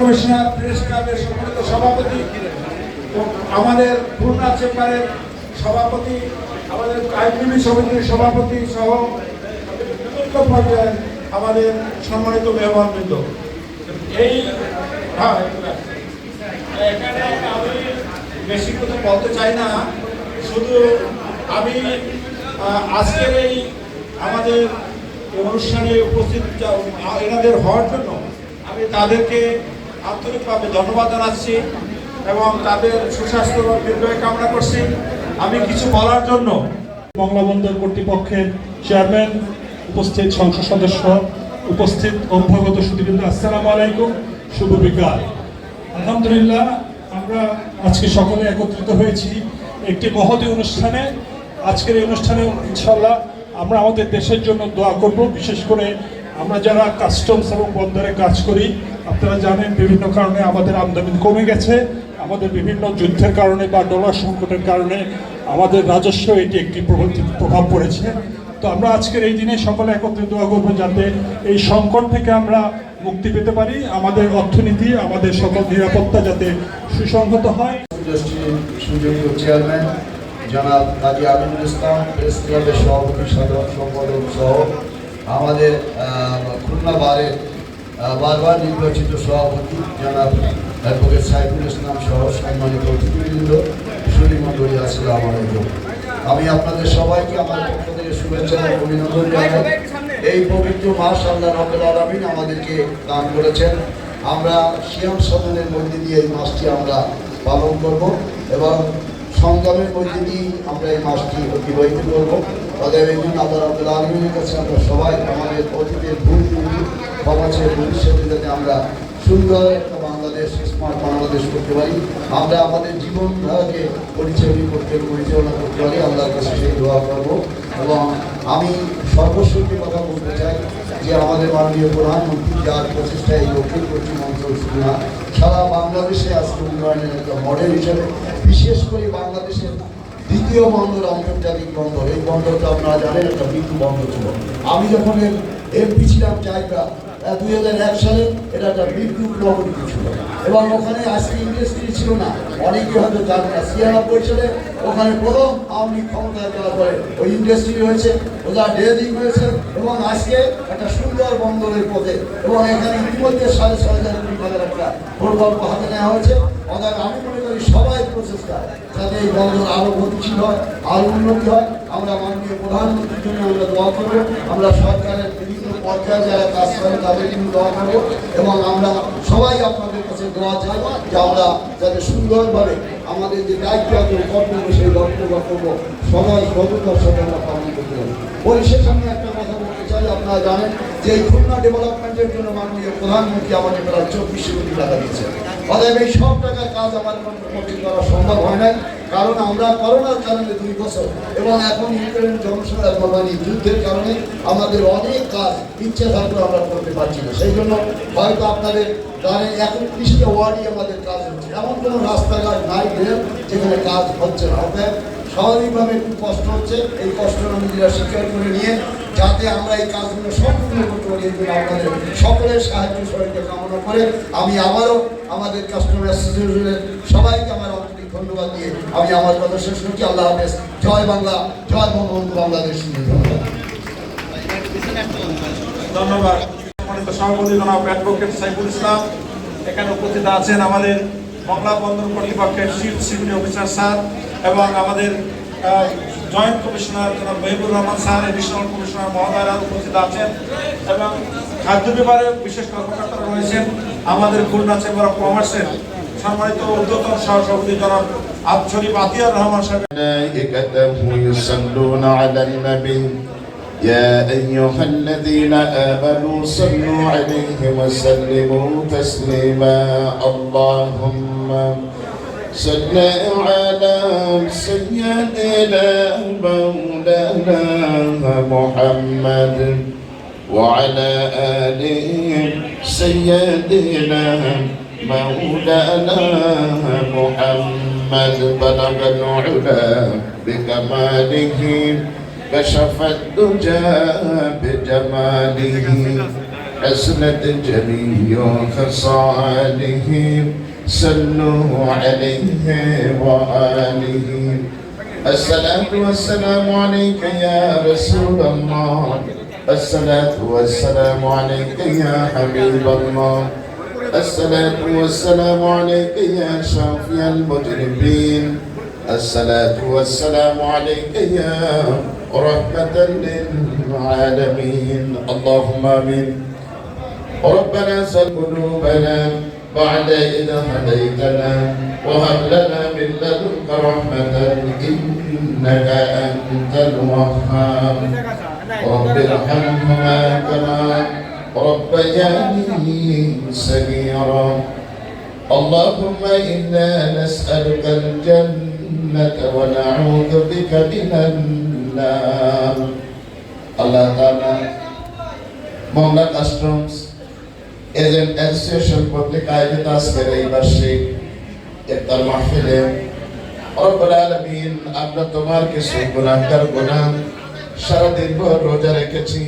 Commissioner press ক্লাবের সম্মানিত সভাপতি আমাদের খুলনা চেম্বারের সভাপতি আমাদের আইনজীবী সমিতির সভাপতি সহ পর্যায়ের আমাদের সম্মানিত মেহমানবৃন্দ। এই হ্যাঁ, এখানে আমি বেশি কিছু বলতে চাই না। শুধু আমি আজকের এই আমাদের অনুষ্ঠানে উপস্থিত এনাদের হওয়ার জন্য আমি তাদেরকে আন্তরিকভাবে ধন্যবাদ জানাচ্ছি এবং তাদের সুস্বাস্থ্য দীর্ঘায়ু কামনা করছি। আমি কিছু বলার জন্য বঙ্গবন্ধুর কর্তৃপক্ষের চেয়ারম্যান, উপস্থিত সংসদ সদস্য, উপস্থিত অভ্যাগত সুদীবৃন্দ আসসালামু আলাইকুম, শুভ বিকাল। আলহামদুলিল্লাহ, আমরা আজকে সকলে একত্রিত হয়েছি একটি মহতী অনুষ্ঠানে। আজকের এই অনুষ্ঠানে ইনশাল্লাহ আমরা আমাদের দেশের জন্য দোয়া করব। বিশেষ করে আমরা যারা কাস্টমস এবং বন্দরে কাজ করি আপনারা জানেন বিভিন্ন কারণে আমাদের আমদানি কমে গেছে। আমাদের বিভিন্ন যুদ্ধের কারণে বা ডলার সংকটের কারণে আমাদের রাজস্ব এটি একটি প্রভাব- পড়েছে। তো আমরা আজকের এই দিনে সকলে একত্রে দোয়া করব যাতে এই সংকট থেকে আমরা মুক্তি পেতে পারি। আমাদের অর্থনীতি, আমাদের সকল নিরাপত্তা যাতে সুসংহত হয়। চেয়ারম্যান, জনাব কাজী আমিনুল ইসলাম, প্রেস ক্লাবের সভাপতি, সাধারণ সম্পাদক সহ আমাদের খুলনা বারের বারবার নির্বাচিত সভাপতি জনাব অ্যাডভোকেট সাইফুল ইসলাম সহ সম্মানিত অতিথিবৃন্দ সুরী মন্ডলী আসসালাম আলাইকুম। আমি আপনাদের সবাইকে আমার পক্ষ থেকে শুভেচ্ছা অভিনন্দন জানাই। এই পবিত্র মাস আল্লাহ রব্বুল আলমিন আমাদেরকে দান করেছেন। আমরা সিয়াম সদনের মধ্যে দিয়ে এই মাসটি আমরা পালন করব এবং সংগ্রামের মধ্যে দিয়ে আমরা এই মাসটি অতিবাহিত করব। তাদের এই জন্য আল্লাহ রব্বুল আলমিনের কাছে আমরা সবাই আমাদের অতীতের ভুল ক্ষমা চেয়ে ভবিষ্যতে যাতে আমরা সুন্দর একটা বাংলাদেশ স্মার্ট বাংলাদেশ করতে পারি। আমরা আমাদের জীবনধারাকে পরিচালনা করতে পরিচালনা করতে পারি। আল্লাহর কাছে সেই দোয়া করব। এবং আমি সর্বস্বকে কথা বলতে চাই যে আমাদের মাননীয় প্রধানমন্ত্রী যার প্রচেষ্টায় এই পশ্চিম অঞ্চল শুধু না সারা বাংলাদেশে আজকে উন্নয়নের একটা মডেল হিসেবে, বিশেষ করে বাংলাদেশের দ্বিতীয় বন্দর আন্তর্জাতিক বন্দর। এই বন্দরটা আপনারা জানেন, একটা মৃত্যু বন্দর ছিল। আমি যখন এমপি ছিলাম চাইটা দুই হাজার এক সালে এটা একটা বিদ্যুৎ নগরীতে ছিল। এবং ওখানে আজকে ইন্ডাস্ট্রি ছিল না। অনেকে হয়তো জানে না। ছিয়ানব্বই সালে ওখানে প্রথম আওয়ামী ক্ষমতায় যাওয়ার পরে ওই ইন্ডাস্ট্রি হয়েছে, ওটা ডেয়ারিং হয়েছে এবং আজকে একটা সুন্দর বন্দরের পথে এবং এখানে ইতিমধ্যে সাড়ে ছয় হাজার কোটি টাকার একটা প্রকল্প হাতে নেওয়া হয়েছে। অর্থাৎ আমি মনে করি সবাই প্রচেষ্টা যাতে এই বন্দর আরও গতিশীল হয় আরও উন্নতি হয়। আমরা মাননীয় প্রধানমন্ত্রীর জন্য আমরা দোয়া করব। আমরা সরকারের পর্যায়ে যারা কাজ করে তাদের জন্য দোয়া করব এবং আমরা সবাই আপনাদের কাছে দোয়া চাই যে আমরা যাতে সুন্দরভাবে আমাদের যে দায়িত্ব আছে কর্তব্য সেই কর্তব্য কর্তব্য সবাই সততার সাথে আমরা পালন করতে পারি। পরিশেষ আমি একটা কথা বলতে চাই, আপনারা জানেন যে এই খুলনা ডেভেলপমেন্টের জন্য মাননীয় প্রধানমন্ত্রী আমাদের প্রায় চব্বিশশো কোটি টাকা দিয়েছে। অতএব এই সব টাকার কাজ আমার পক্ষে করা সম্ভব হয় না কারণ আমরা করোনার কারণে দুই বছর এবং এখন ইউক্রেন জনসংখ্যা মানে যুদ্ধের কারণে আমাদের অনেক কাজ ইচ্ছে থাকলেও আমরা করতে পারছি না। সেই জন্য হয়তো আপনাদের এখন কৃষিতে ওয়ার্ডই আমাদের কাজ হচ্ছে। এমন কোনো রাস্তাঘাট নাই রেল যেখানে কাজ হচ্ছে না। অতএব স্বাভাবিকভাবে একটু কষ্ট হচ্ছে। এই কষ্ট নিজেরা স্বীকার করে নিয়ে যাতে আমরা এই কাজগুলো সম্পূর্ণ করতে পারি, এই জন্য আপনাদের সকলের সাহায্য সহায়তা কামনা করে আমি আবারও আমাদের কাস্টমার অ্যাসোসিয়েশনের সবাইকে আমার আন্তরিক ধন্যবাদ দিয়ে আমি আমার কথা শেষ করছি। আল্লাহ হাফেজ। জয় বাংলা, জয় বঙ্গবন্ধু বাংলাদেশ। ধন্যবাদ। সভাপতি জনাব অ্যাডভোকেট সাইফুল ইসলাম, এখানে উপস্থিত আছেন আমাদের মংলা বন্দর কর্তৃপক্ষের চিফ সিভিল অফিসার স্যার এবং আমাদের জয়েন্ট কমিশনার জনাব Mahibur Rahman sir, additional commissioner মহোদয়রা উপস্থিত আছেন এবং খাদ্য বিভাগে বিশেষ কর্মকর্তারা রয়েছেন আমাদের খুলনা চেম্বার অফ কমার্সের সম্মানিত উদ্যোতন সহসভাপতি জনাব আব শরীফ আতিয়ার রহমান সাহেব। يا أيها الذين آمنوا صلوا عليه وسلموا تسليما. اللهم صل على سيدنا مولانا محمد وعلى آل سيدنا مولانا محمد. بلغ العلا بكماله كشف الدجى بجماله حسنت جميع خصاله صلوا عليه وآله. الصلاة والسلام عليك يا رسول الله الصلاة والسلام عليك يا حبيب الله. الصلاة والسلام عليك يا شافي المجرمين. الصلاة والسلام عليك يا رحمة للعالمين. اللهم آمين. ربنا زل قلوبنا بعد إذ هديتنا وهب لنا من لدنك رحمة إنك أنت الوهاب. رب ارحمهما كما ربياني صغيرا. اللهم إنا نسألك الجنة ونعوذ بك من ইল্লাহ আল্লাহ তাআলা এজেন্ট অ্যাসোসিয়েশন কর্তৃক আয়োজিত আজকের এই বার্ষিক ইফতার মাহফিলে রব্বুল আলামিন আমরা তোমার কিছু গুনাহগার গুনাহ সারাদিন ভর রোজা রেখেছি।